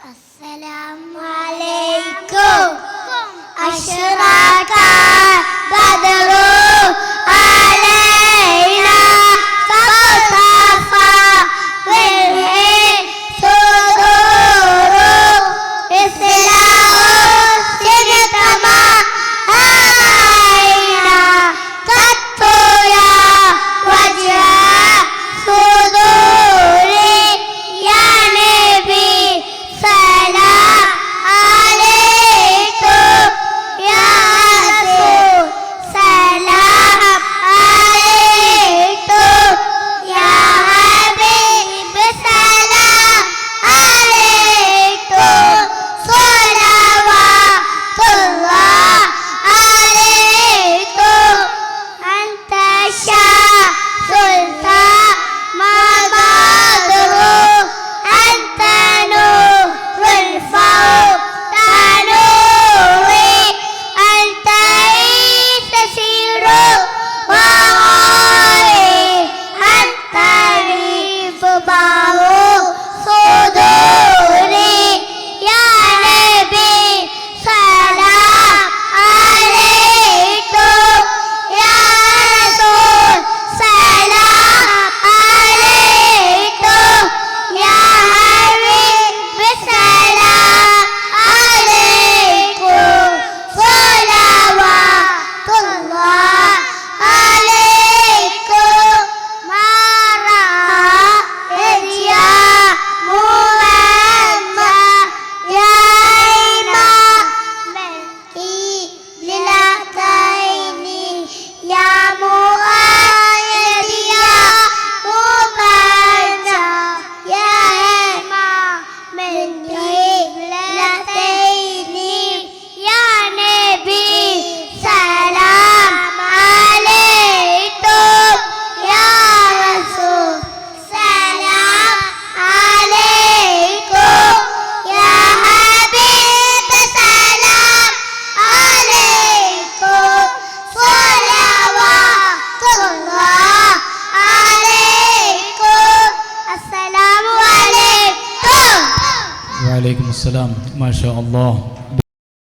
അസ്സലാമലൈക്കും അഷറ വലൈക്കും അസ്സലാം മാഷാ അള്ളാഹ്